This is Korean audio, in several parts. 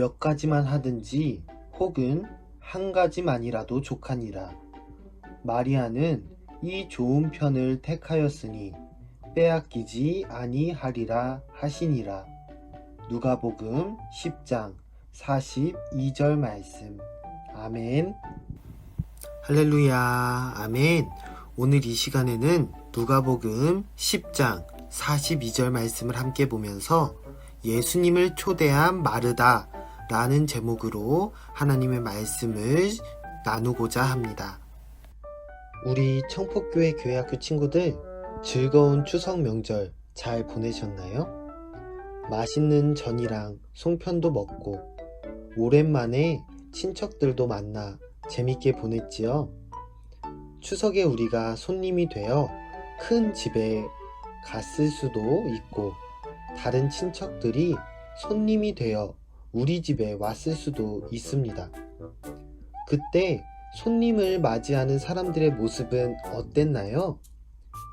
몇 가지만 하든지 혹은 한 가지만이라도 족하니라. 마리아는 이 좋은 편을 택하였으니 빼앗기지 아니하리라 하시니라. 누가복음 10장 42절 말씀. 아멘. 할렐루야. 아멘. 오늘 이 시간에는 누가복음 10장 42절 말씀을 함께 보면서 예수님을 초대한 마르다 라는 제목으로 하나님의 말씀을 나누고자 합니다. 우리 청포교회 교회학교 친구들 즐거운 추석 명절 잘 보내셨나요? 맛있는 전이랑 송편도 먹고 오랜만에 친척들도 만나 재밌게 보냈지요. 추석에 우리가 손님이 되어 큰 집에 갔을 수도 있고 다른 친척들이 손님이 되어 우리 집에 왔을 수도 있습니다. 그때 손님을 맞이하는 사람들의 모습은 어땠나요?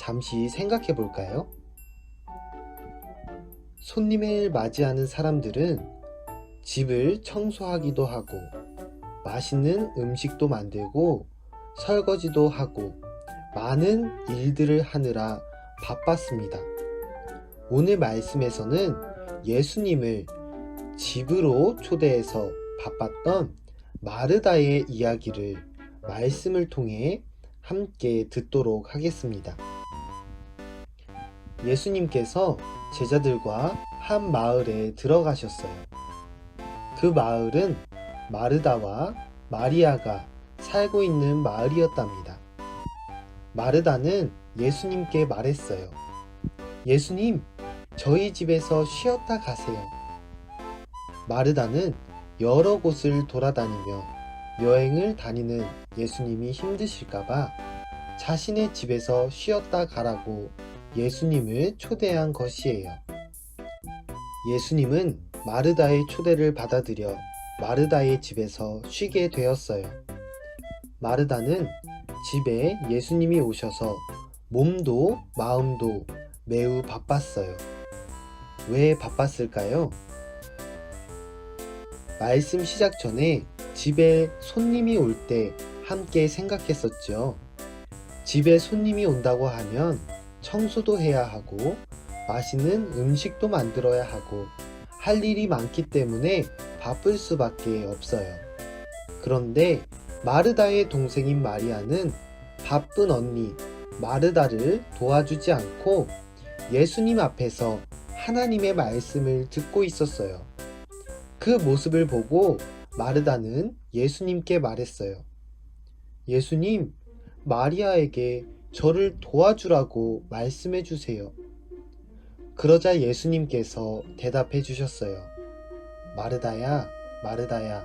잠시 생각해 볼까요? 손님을 맞이하는 사람들은 집을 청소하기도 하고 맛있는 음식도 만들고 설거지도 하고 많은 일들을 하느라 바빴습니다. 오늘 말씀에서는 예수님을 집으로 초대해서 바빴던 마르다의 이야기를 말씀을 통해 함께 듣도록 하겠습니다. 예수님께서 제자들과 한 마을에 들어가셨어요. 그 마을은 마르다와 마리아가 살고 있는 마을이었답니다. 마르다는 예수님께 말했어요. 예수님, 저희 집에서 쉬었다 가세요. 마르다는 여러 곳을 돌아다니며 여행을 다니는 예수님이 힘드실까봐 자신의 집에서 쉬었다 가라고 예수님을 초대한 것이에요. 예수님은 마르다의 초대를 받아들여 마르다의 집에서 쉬게 되었어요. 마르다는 집에 예수님이 오셔서 몸도 마음도 매우 바빴어요. 왜 바빴을까요? 말씀 시작 전에 집에 손님이 올 때 함께 생각했었죠. 집에 손님이 온다고 하면 청소도 해야 하고 맛있는 음식도 만들어야 하고 할 일이 많기 때문에 바쁠 수밖에 없어요. 그런데 마르다의 동생인 마리아는 바쁜 언니 마르다를 도와주지 않고 예수님 앞에서 하나님의 말씀을 듣고 있었어요. 그 모습을 보고 마르다는 예수님께 말했어요. 예수님, 마리아에게 저를 도와주라고 말씀해 주세요. 그러자 예수님께서 대답해 주셨어요. 마르다야, 마르다야,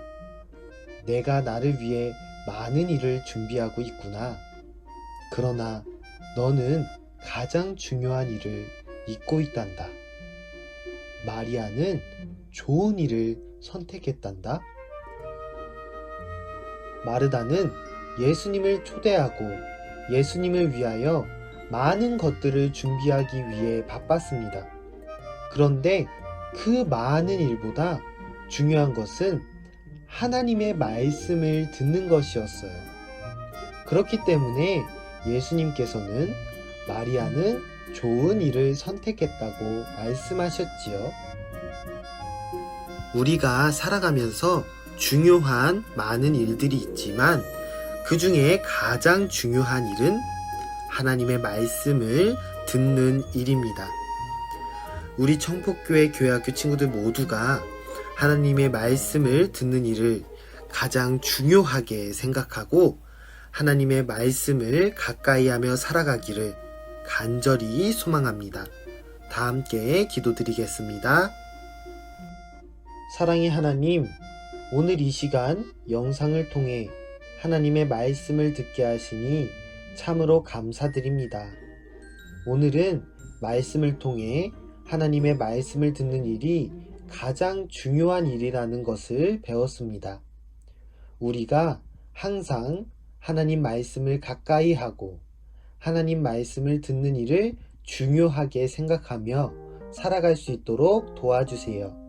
내가 나를 위해 많은 일을 준비하고 있구나. 그러나 너는 가장 중요한 일을 잊고 있단다. 마리아는 좋은 일을 선택했단다. 마르다는 예수님을 초대하고 예수님을 위하여 많은 것들을 준비하기 위해 바빴습니다. 그런데 그 많은 일보다 중요한 것은 하나님의 말씀을 듣는 것이었어요. 그렇기 때문에 예수님께서는 마리아는 좋은 일을 선택했다고 말씀하셨지요. 우리가 살아가면서 중요한 많은 일들이 있지만 그 중에 가장 중요한 일은 하나님의 말씀을 듣는 일입니다. 우리 청포교회 교회학교 친구들 모두가 하나님의 말씀을 듣는 일을 가장 중요하게 생각하고 하나님의 말씀을 가까이 하며 살아가기를 간절히 소망합니다. 다 함께 기도드리겠습니다. 사랑의 하나님, 오늘 이 시간 영상을 통해 하나님의 말씀을 듣게 하시니 참으로 감사드립니다. 오늘은 말씀을 통해 하나님의 말씀을 듣는 일이 가장 중요한 일이라는 것을 배웠습니다. 우리가 항상 하나님 말씀을 가까이 하고 하나님 말씀을 듣는 일을 중요하게 생각하며 살아갈 수 있도록 도와주세요.